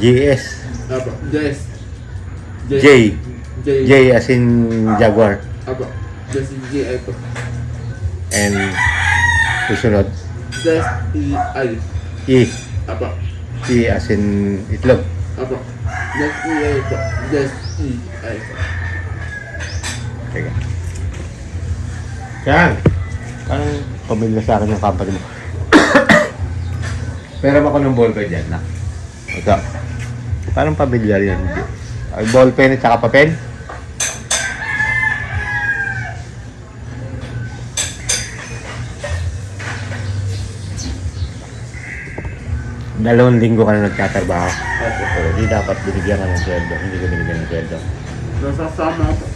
GS. Apo, yes. J. J. J as in Jaguar. Apo, yes, J. po. And susunod. Yes, E. I. E. Apo, E as in itlog. apo. Yes, E. I po. Yes, E. I po. Teka. Yan. Parang pamilya sa akin yung company mo. Meron ako ng ball pen dyan na. Ito. Parang pamilyar yan. Ay, ball pen at saka papel. Dalawang linggo ka na nagtatrabaho. Apo. So, di dapat binigyan ka ng sweldo. Hindi ko binigyan ng sweldo. Nasasama po.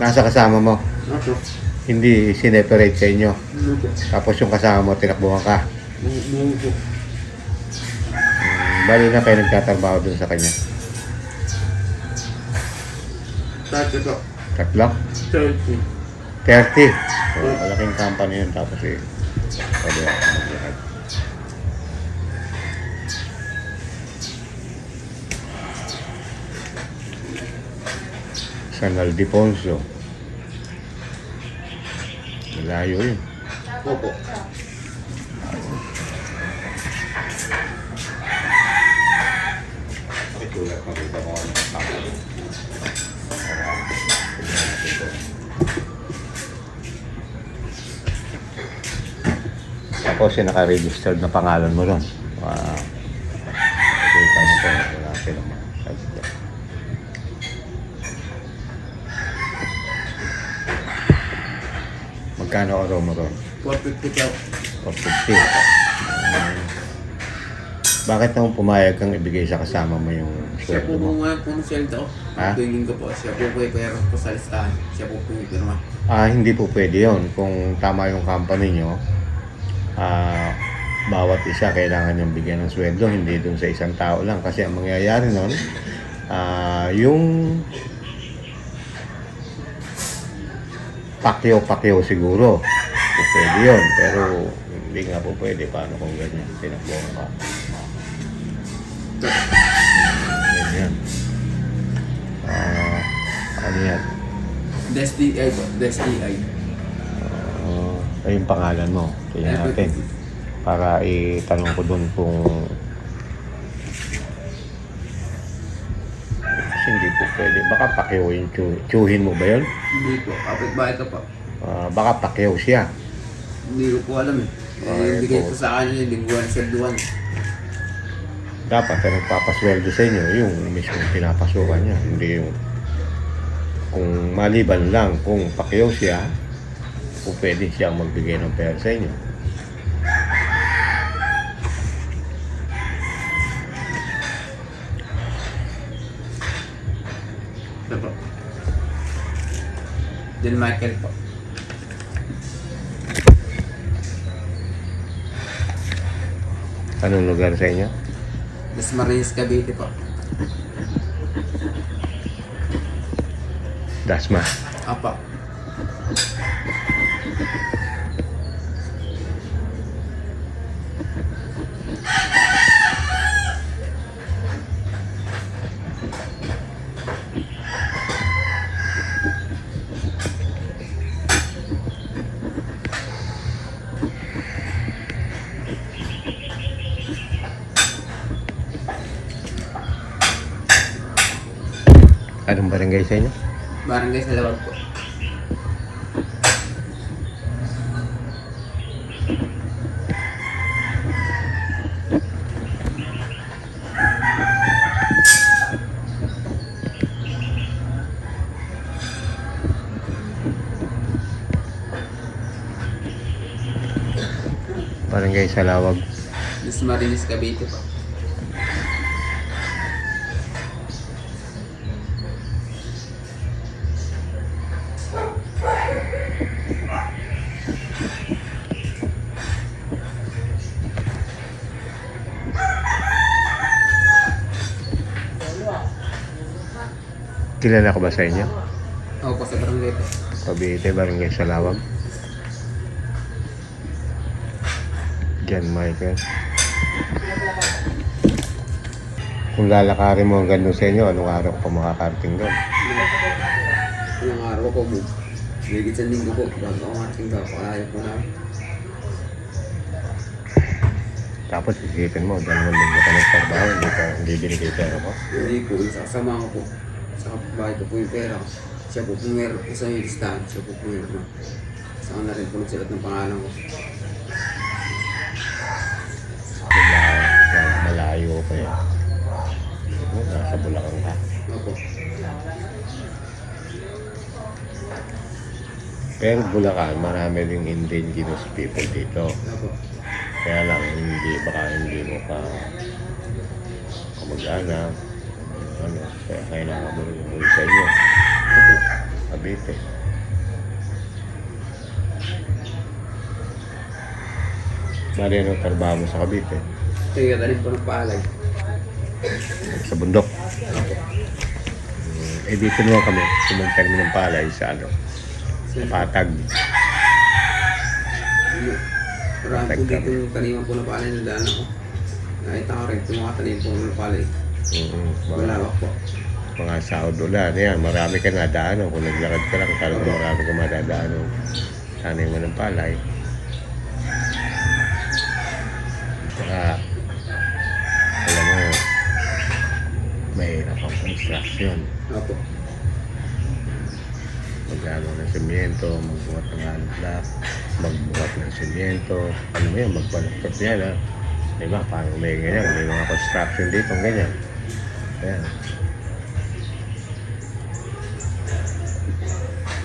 Nasa kasama mo. Apo. Hindi sineperate sa inyo. Po? Tapos yung kasama mo, tinakbuhan ka. Hmm, Bali na kayo nagtatrabaho dun sa kanya. Dati po. Tatlo? 30. 30. So, malaking company yun. Tapos eh, pwede ako maglakad. San Aldefonso. Malayo yun. Opo. Makita mo ang company. Tapos yung naka-registered na pangalan mo doon. Wow. Kita mo ko, wala silang mga. Magkano araw mo ron? 450 po. 450. Bakit naman pumayag kang ibigay sa kasama mo yung Siya po sweldo mo? po ngayon po ng sweldo. Ha? Tuwing ko po. Siya po po ipayarap po sa listahan. Siya po po ipirma. Ah, hindi po pwede yon Kung tama yung company nyo, ah, bawat isa kailangan niyang bigyan ng sweldo, hindi dun sa isang tao lang. Kasi ang mangyayari nun, ah, yung pakyo-pakyo siguro. Po pwede yun. Pero hindi nga po pwede. Paano kung ganyan? Tinakbuhan ka. Ganyan. Ah, ano yan? DSDI po. DSDI. Uh, ay yung pangalan mo. Kaya natin. Para itanong ko dun kung hindi po pwede. Baka pakyaw yung chuhin mo ba yun? Hindi po. Kapit bahay ka po. Ah, baka pakyaw siya. Hindi ko po alam eh. Ay, Eh, bigay ko sa kanya yung lingguan, swelduan. Dapat ang nagpapasweldo sa inyo, yung mismo pinapasukan niya. Hindi yung kung maliban lang kung pakyaw siya, kung pwede siyang magbigay ng pera sa inyo. Po. John Michael po. Anong lugar sa inyo? Las Marinas, Cavite po. Dasma. Apa. Anong barangay sa inyo? Barangay sa Lawag po. Barangay Salawag. Las Marinas, Cavite po. Kilala ko ba sa inyo? Ako po sa barangay po. Cavite, Barangay Salawag. John Michael. Kung lalakarin mo hanggang doon sa inyo, anong araw ka pa makakarating doon? Ilang araw ko po. Higit sa linggo po. Bago ako ating daw. Kaya po na. Tapos isipin mo, dalawang linggo ka nagtrabaho, hindi ka hindi binigay pera mo. Hindi po. Isasama ko po. Sa kapitbahay ko po yung pera. Siya po po meron po sa listahan. Siya po po meron. Saka na rin po nagsulat ng pangalan ko. Malayo, malayo pa yan. Oh, nasa Bulacan ka. Opo. Pero Bulacan, marami ring indigenous people dito. Opo. Kaya lang, hindi, baka hindi mo pa kamag-anak. Ano, kaya kailangan mo rin umuwi sa inyo. Mali ang trabaho mo sa Cavite. Kaya rin po ng paalay. Sa bundok. Eh dito naman kami, sumunta kami ng palay sa ano, Sa Patag. Marami po dito yung taniman po ng palay na daan ako. Nakita ko rin tumatanim po ng palay. Mm, mga, Malawak po. mga sahod ulan. Yan, marami ka nadaanan. Kung naglakad ka lang, talagang marami ka madadaanan. Sanay mo ng palay. Saka, alam mo, mahirap ang construction. Opo. Maglalo ng semyento, magbuhat ng alak, magbuhat ng semyento. Ano mo yan, magbalaktot yan ha. Diba, parang may ganyan, may mga construction dito, ganyan. Ayan.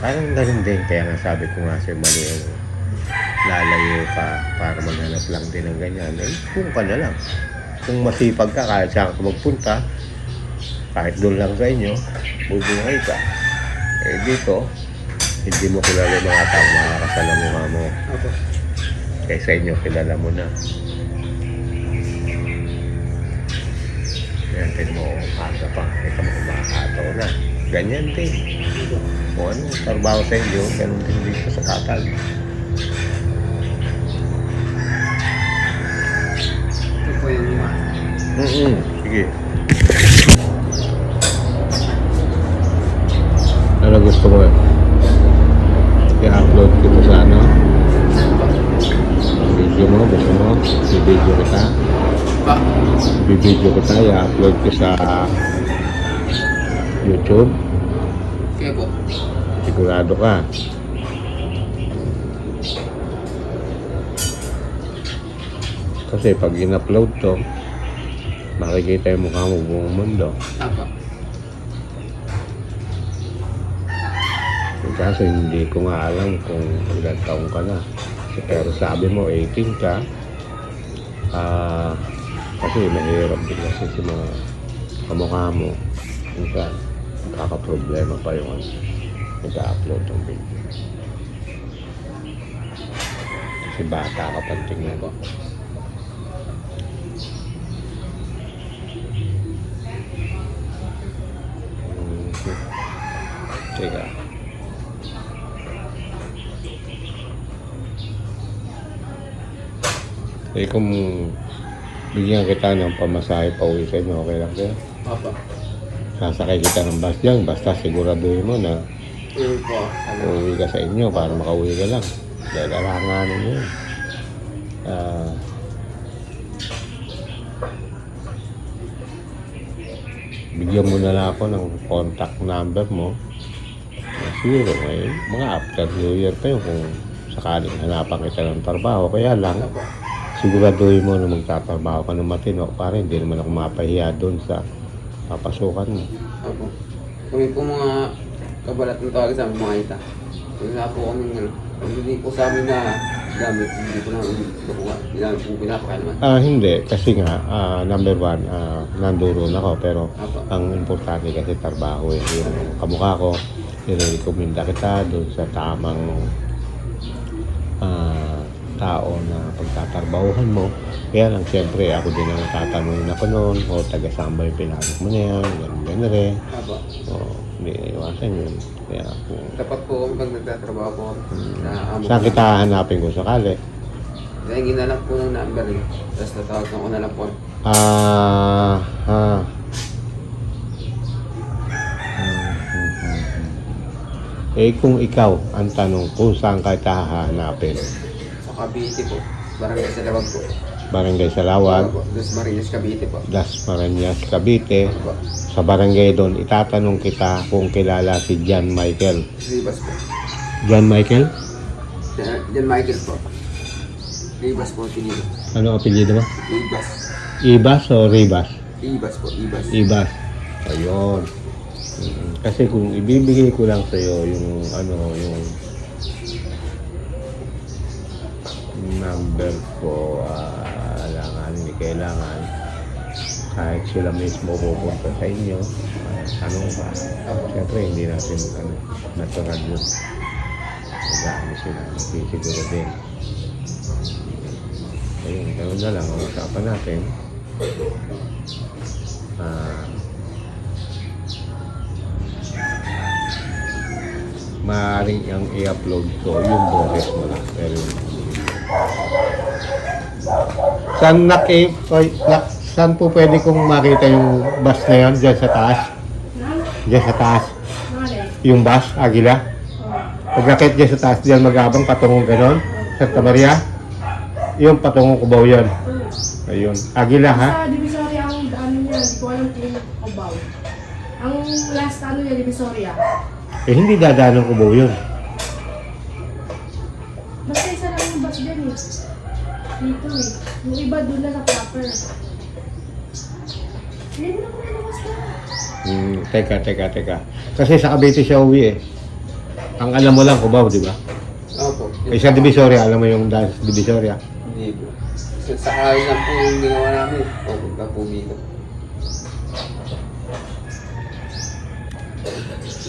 Parang ganun din, kaya nga sabi ko nga sa'yo, mali yung lalayo ka para maghanap lang din ng ganyan. Eh, kung ka na lang. Kung masipag ka, kahit saan ka magpunta, kahit doon lang sa inyo, bubuhay ka. Eh dito, hindi mo kilala yung mga tao makakasalamuha mo. Opo. Kaya sa inyo, kilala mo na. Yan, tin mo, umaga pa. Mo, umakataw na. Ganyan din. Kung ano, trabaho sa inyo, ganun din dito sa katal. Ito po yung lima. Mm-mm. Sige. Ano gusto mo? I-upload kita sa ano? Video mo, gusto mo? I-video kita? Pa. I-video kita, i-upload ko sa YouTube. Kaya po. Sigurado ka. Kasi pag in-upload to, makikita yung mukha mo buong mundo. Apa. Yung Kaso hindi ko nga alam kung ilang taong ka na. Pero sabi mo 18 ka. Ah, kasi mahirap din kasi sa mga kamukha mo. Minsan, nakaka-problema pa yung ano, nag-upload ng video. Kasi bata ka pa tingnan ko. Mhm. Teka. Eh kung bigyan kita ng pamasahe pa uwi sa inyo, okay lang kaya? Apa. Sasakay kita ng bus dyan, basta siguraduhin mo na. Ano. uuwi ka sa inyo para makauwi ka lang. Dahil alanganin mo yun. Ah, bigyan mo na lang ako ng contact number mo. Siguro ngayon, mga after New Year pa yun kung sakaling hanapan kita ng trabaho. Kaya lang, Apa. Siguraduhin mo na magtatrabaho ka ng matino para hindi naman ako mapahiya doon sa papasukan mo. Opo. Kami po mga kabalat ng tawag sa amin, mga ita. Wala po kami ano. Hindi po sa amin na gamit, hindi po namin nakuha. Hindi namin po pinapakain naman. Ah, hindi. Kasi nga, ah, number one, ah, nandoon ako. Pero Apa. ang importante kasi trabaho eh. Yung kamukha ko, nirekomenda kita doon sa tamang ah, tao na pagtatrabahuhan mo. Kaya lang, siyempre, ako din ang tatanungin ako noon, o taga saan ba mo na yan, ganun, ganun rin. Apo. O, hindi iwasan yun. Kaya kung Dapat po pag nagtatrabaho po, hmm. na saan kita hanapin kung sakali. Kaya ginalak po ng number eh. Tapos natawag ko na lang po. Ah, ah. Eh kung ikaw ang tanong kung saan ka hahanapin, Cavite po. Barangay sa Lawag po. Barangay Salawag, Opo. Dos Marinas, Cavite po. Das Marinas, Cavite. Opo. Sa barangay doon, itatanong kita kung kilala si John Michael. Ribas po. John Michael? Yan yan Michael po. Ribas po, tinilo. Ano apelyido mo? Ribas. Ibas o Ribas? Ibas po, Ibas. Ibas. Ayun. Mm, Kasi kung ibibigay ko lang sa iyo yung ano yung number ko ah, kailangan hindi kailangan. Kahit sila mismo pupunta sa inyo ah, tanong ka siyempre hindi natin ano natural yun. Magkano sila magsisiguro din. Ayun ganoon na lang ang usapan natin. Ah maaaring ang i-upload ko yung boses mo lang. Pero Saan nak eh, oy, nak, saan po pwede kong makita yung bus na yan? Diyan sa taas? Diyan sa taas. Yung bus, Agila? Pag nakit diyan sa taas, diyan mag-abang patungong ganon? Santa Maria? Yung patungong kubaw yan. Ayun. Agila ha? Sa Divisoria ang ano niya, hindi ko alam kung Cubao. Ang last ano niya, Divisoria. Eh hindi dadaan ng kubaw yun. Basta isa lang yung bus dyan eh. Dito eh. Yung iba doon na sa proper. Hindi mo na kung lumabas na. Hmm, teka, teka, teka. Kasi sa Cavite siya uwi eh. Ang alam mo lang kubaw, di ba? Opo. Eh sa Divisoria, alam mo yung dahil sa Divisoria. Hindi po. Sa, sa kain lang po yung ginawa namin. Opo, ka po dito.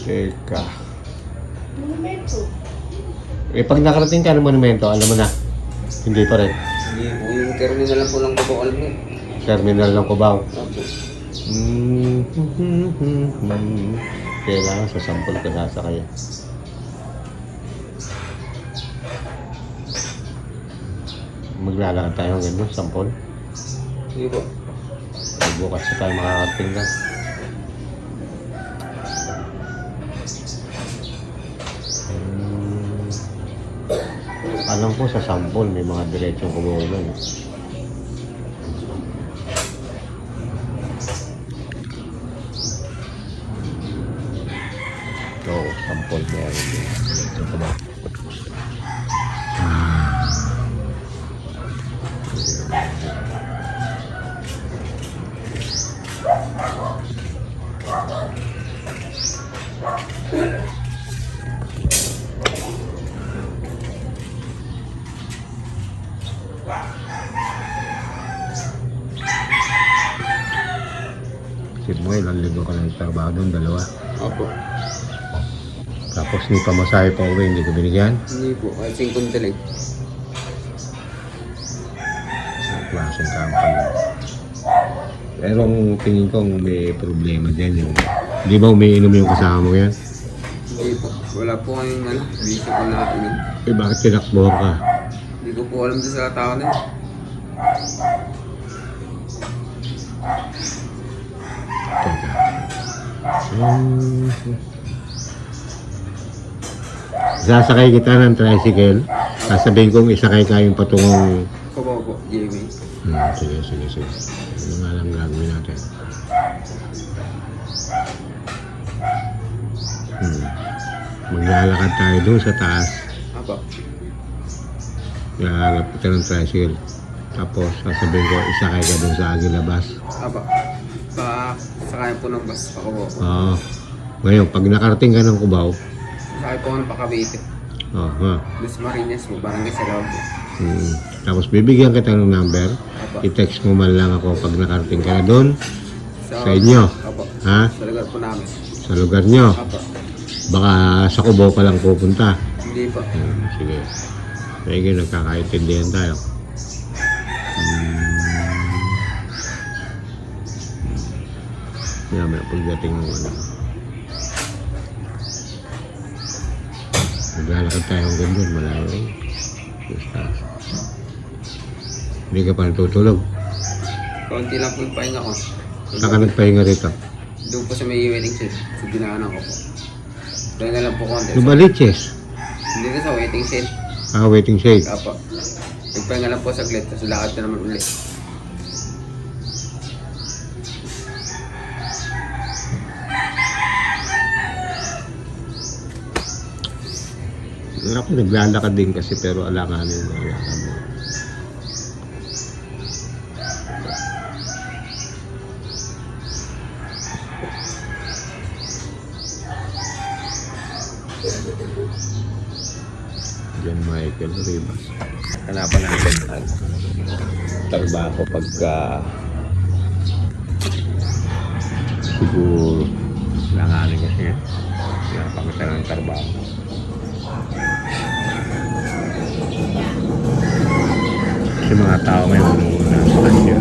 Teka. Monumento. Eh pag nakarating ka ng monumento, alam mo na. Hindi pa rin. Hindi po. Yung terminal lang po lang po alam niyo. Terminal ng kubaw. Opo. Hmm. Kailangan sa sampol ka sasakay. Maglalakad tayo hanggang doon, sampol. Hindi po. Bukas na tayo makakating. Hmm. Alam ko sa sampol may mga diretsong kumukulan. eh. Sige mo, ilang linggo ka lang trabaho doon, dalawa. Opo. Tapos ni pamasahe pa uwi, hindi ko binigyan. Hindi po. Kahit 50 lang. Ang klaseng company. Pero ang tingin ko may problema din yung... Di ba umiinom yung kasama mo yan? Wala po kayong ano. Busy po na inom. Eh bakit tinakbo ka? Hindi ko po alam doon sa tao na yun. Teka. Sasakay kita ng tricycle. Sasabihin kong isakay ka yung patungong... Kabaw po. Jamie. Hmm, sige, sige, sige. Ano nga lang gagawin natin? Hmm. Maglalakad tayo doon sa taas. Opo. Lalapit kita ng tricycle. Tapos sasabihin ko, isakay ka doon sa Agila bus. Opo. Pa, sakay po ng bus. Pakubaw po. Oo. Ngayon, pag nakarating ka ng Cubao, Sakay po ako ng Pakabite. oh, ha. Dos Marinas po. Barangay sa loob po. Hmm. Tapos bibigyan kita ng number. Opo. I-text mo man lang ako pag nakarating ka na doon. Sa, Sa inyo? Opo. Ha? Sa lugar po namin. Sa lugar nyo. Opo. Baka sa Cubao pa lang pupunta. Hindi po. Hmm, sige. Sige, nagkakaintindihan tayo. Hmm. Kaya may pagdating ng ano. Naglalakad tayo hanggang doon, malayo. Basta. Hindi ka pa natutulog. Kaunti lang po yung pahinga ko. Saan ka nagpahinga rito? Doon po sa may wedding set. Sa dinaanan ko po. Pahinga lang po konti. Lumaliches. Hindi na sa waiting shed. Ah, waiting shade. Apo. Nagpahinga lang po saglit, tapos lakad na naman ulit. Ako naglalakad din kasi pero alanganin mo. Alangan mo. John Michael Rivas. Hanapan natin ang trabaho pagka siguro langanin kasi hanapan kita ng trabaho. Kasi mga tao may umuuna sa kanya.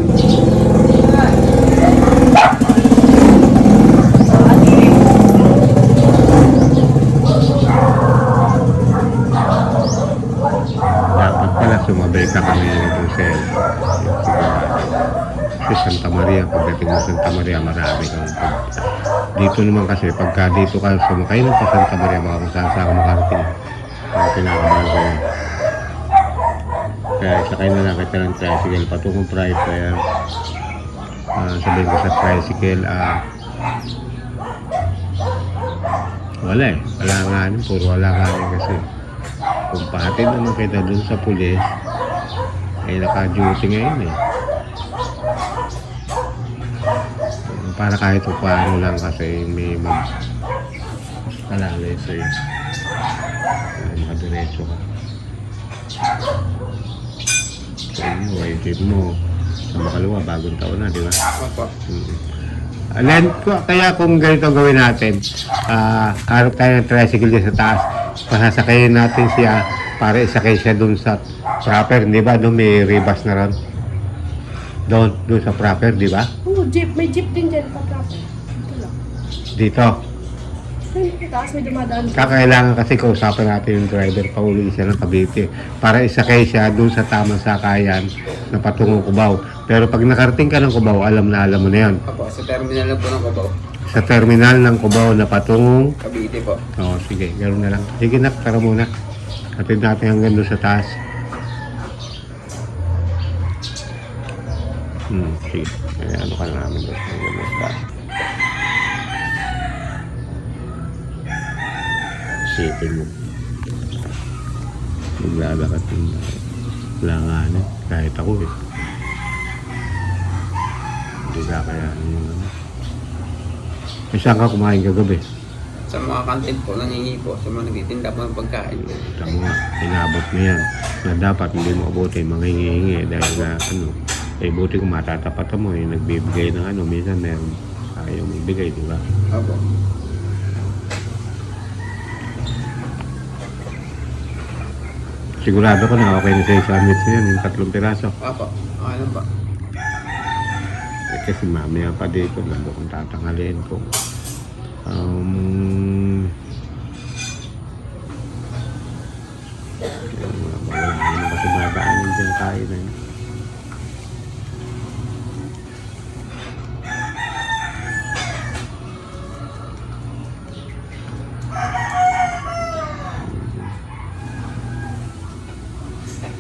Maria, pagdating mo sa Santa Maria, marami kang pag... Dito naman kasi, pagka dito ka sumakay ng sa Santa Maria, baka kung saan saan ka makarating. Kaya pinakabahan ko yun. Kaya sakay na lang kita ng tricycle. Patungong price kaya ah, sabihin ko sa tricycle ah wala eh. Wala nga rin puro wala nga rin kasi. Kung pahatid naman kita dun sa pulis ay naka-duty ngayon eh para kahit pa paano lang kasi may mag alalay sa'yo uh, makadiretso ka sa inyo, ay tip mo sa makalawa, bagong taon na, di ba? Mm. Alam ko, kaya kung ganito gawin natin, ah, harap tayo ng tricycle dyan sa taas, pasasakayin natin siya para isakay siya dun sa proper, di ba? Doon may ribas na ron. Doon, doon sa proper, di ba? Oo, jeep. May jeep din dyan. Patrapo. Ito lang. Dito. Ay, taas may dumadaan. Kakailangan kasi kausapin natin yung driver pa uli siya ng Cavite para isakay siya doon sa tamang sakayan na patungong Cubao. Pero pag nakarating ka ng Cubao, alam na alam mo na yan. Apo, sa terminal lang po ng Kabaw. Sa terminal ng Cubao na patungong Cavite po. Oo, sige, ganoon na lang. Sige na, tara muna. Atid natin hanggang doon sa taas. Hmm, sige. Eh, ano ka na namin doon doon sa taas. Isipin mo. Maglalakad yung langanin. Kahit ako eh. Hindi ka kaya yung ano. Eh, saan ka kumain kagabi? Sa mga kantin po, nangingi po. Sa mga nagtitinda po ng pagkain. Tama nga, inabot mo yan. Na dapat hindi mo abutin mga hingi dahil na ano, eh buti kung matatapat mo, eh, nagbibigay ng ano, minsan meron ayaw mo ibigay, di ba? Apo. Sigurado ko na okay na sa sandwich na yan, yung tatlong piraso. Apo. Okay lang ba? Eh, kasi mamaya pa dito, lalo kung tatanghalin ko. Um, yun, wala naman kasi madaanin dyan tayo na yun.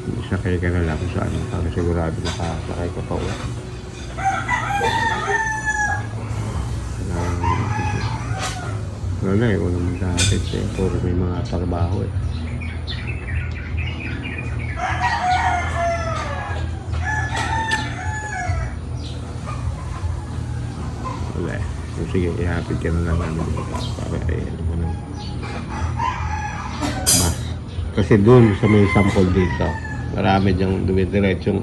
Sakay ka na lang sa ano, para sigurado makasakay ka pa ulit. Wala na eh, unang magkakapit eh. Puro may mga trabaho eh. Wala eh. So, sige, ihapid ka na lang namin dito para eh, ano mo na. Kasi doon sa may sample dito, marami diyang dumidiretsong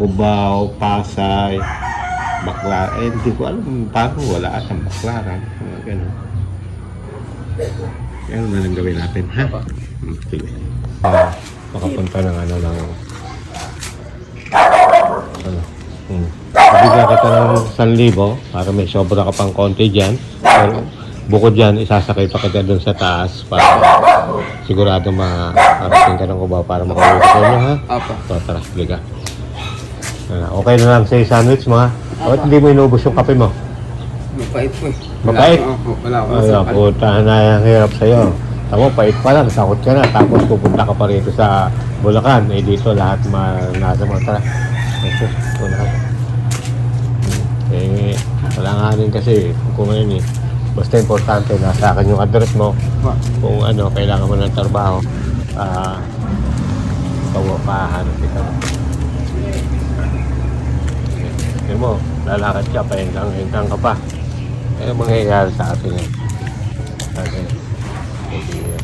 Cubao, Pasay, Bakla. Eh, hindi ko alam paano wala at ang baklaran. Mga ganun. Yan na lang gawin natin, ha? Hmm, Sige. Uh, makapunta ng ano lang. Ano? Hmm. Bigyan kita ng 1,000 para may sobra ka pang konti dyan. Pero bukod dyan, isasakay pa kita dun sa taas para sigurado makarating ka ng kubaw para makauwi ka inyo, ha? Apo. So, tara, bili ka. Ah, okay na lang sa sandwich mo, ha? Bakit hindi mo inubos yung kape mo? Mapait po eh. Mapait? Wala, ako- wala akong Ay, masakal. puta na ang hirap sa'yo. Tamo, pait pa lang, takot ka na. Tapos pupunta ka pa rito sa Bulacan. Eh dito lahat ma nasa mga tara. Ito, Bulacan. Hmm. Eh, wala nga rin kasi kung ano eh. Basta importante, nasa akin yung address mo. Kung ano, kailangan mo ng trabaho. Ah, pawapahan kita. Tingnan mo, lalakad ka pa, hinggang ka pa. Eh, mangyayari sa atin yan. Okay. Hindi yan.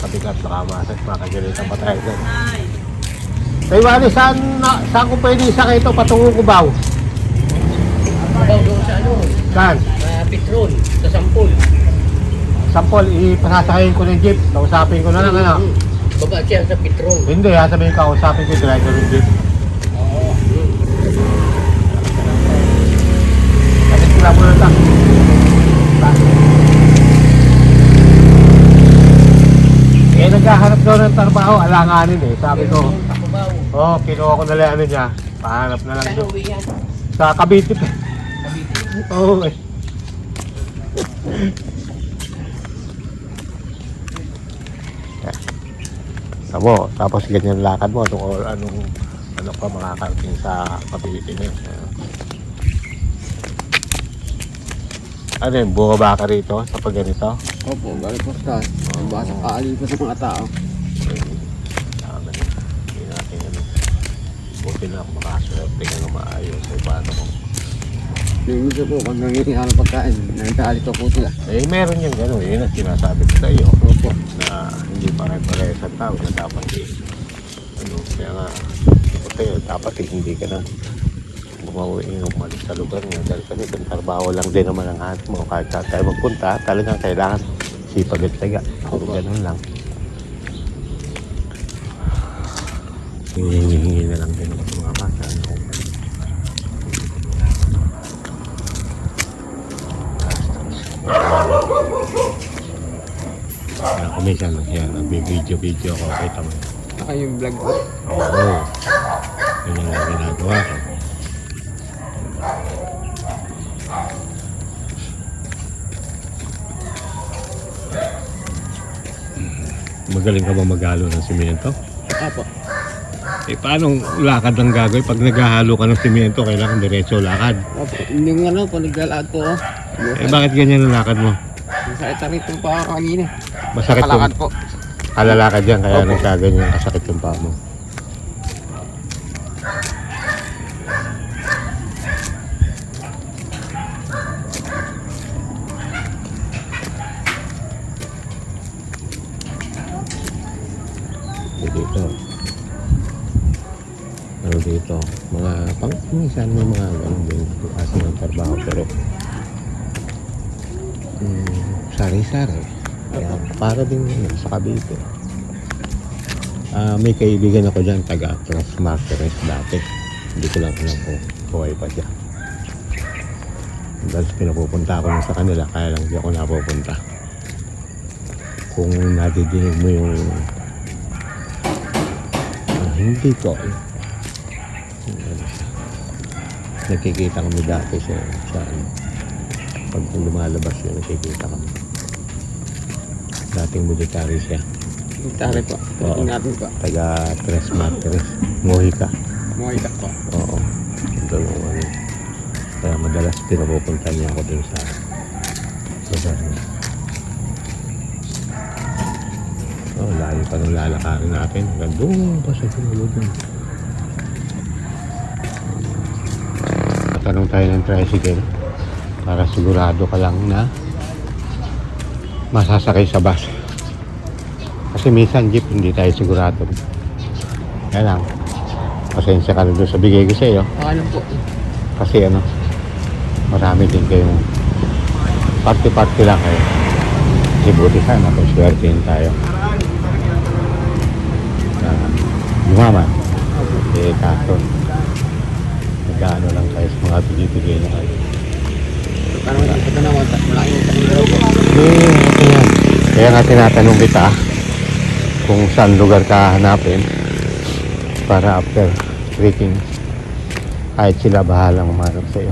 Kabigat baka masas, makagalitan pa tayo dyan. Kay Wally, saan, na, saan ko pwede isakay ito patungo ko ba? Daw doon sa ano, Saan? uh, petrol, sa sampol. Sampol, ipasasakayin ko ng jeep. Kausapin ko na lang, ano? Hmm. Baba siya sa petrol. Hindi, ha, sabihin ka, kausapin ko yung driver ng jeep. Oo. Kasi sila mo na Eh, naghahanap daw ng trabaho, alanganin eh. Sabi ko, Oh, kinuha ko na lang ano niya. Pahanap na lang Saan doon. uwi yan? Sa Cavite. Cavite? Oo, eh. Tamo, tapos ganyan lakad mo, or anong ano pa makakarating sa Cavite na yun. Ano yun, buka ba ka rito sa pag ganito? Opo, galing po sa taas. Basta kaalin po sa mga tao. Tama na. Hindi natin ano. Makaswerte ka na maayos. Eh, paano ko? Minsan po, pag nangyayari ng pagkain, nagkaalito po sila. Eh, meron yung gano'n. Yun ang sinasabi ko sa iyo. Opo. na hindi pare-pare sa tao na dapat eh, ano, kaya nga, yun, dapat eh, hindi ka na bumawin yung umalis sa lugar niya dahil kasi kung trabaho lang din naman ang hanap mo kahit saan tayo magpunta talagang kailangan sipag at taga puro ganun lang hihingi na lang din ng mga bata ano. Kumisan lang yan, nagbibideo-video ko, kita mo. Saka yung vlog po. Oo. Yun yung ginagawa ko. Magaling ka ba maghalo ng simento? Apo. Eh, paano lakad ang gagawin? Pag naghahalo ka ng simento, kailangan diretso lakad. Opo. Yung ano po, naglalakad po. oh. Eh, bakit ganyan ang lakad mo? Masakit na rito pa ako kanina. Masakit yung Kalakad po. kalalakad yan, kaya Opo. nagkaganyan kasakit yung paa mo. Dito. Ano dito? Mga pang minsan may mga ganun din klase ng trabaho pero mm, sari-sari. Para din yun sa Cavite. Ah, may kaibigan ako dyan, taga Transmarkeres dati. Hindi ko lang alam kung buhay pa siya. Dahil pinapupunta ako sa kanila, kaya lang di ako napupunta. Kung nadidinig mo yung ah, hindi ko nakikita kami dati sa, sa pag lumalabas yun, nakikita kami. Dating military siya. Tari po. Oo. Ingatan po. taga Tres Martires, Mojica. Mukhita po. Oo. Ito yung ano. Kaya madalas pinapupunta niya ako dun sa lugar niya. Oh, layo pa nung lalakarin natin. Doon pa sa dulo dun. Tatanong tayo ng tricycle para sigurado ka lang na masasakay sa bus. Kasi minsan jeep hindi tayo sigurado. Kaya lang, pasensya ka na doon sa bigay ko sa iyo. Ano po? Kasi ano, marami din kayong party-party lang kayo. Kasi buti sana kung swertein tayo. Na yumaman. Eh, kaso, nag-ano lang tayo sa mga bigay-bigay na kayo. Parang wala ito na wata. Malaki yung kanila po. Eh, ito yan. Kaya nga tinatanong kita kung saan lugar ka hanapin. para after treating kahit sila bahalang umarap sa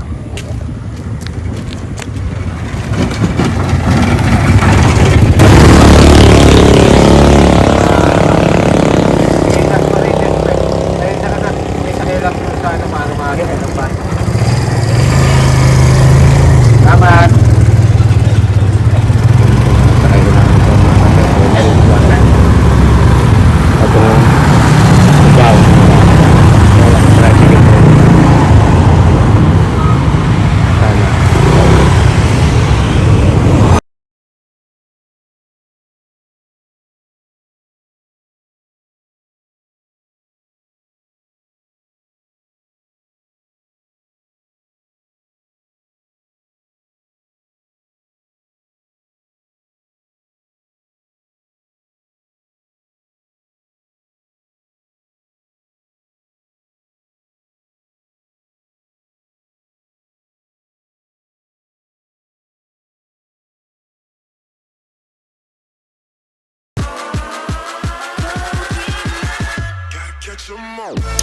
Wow.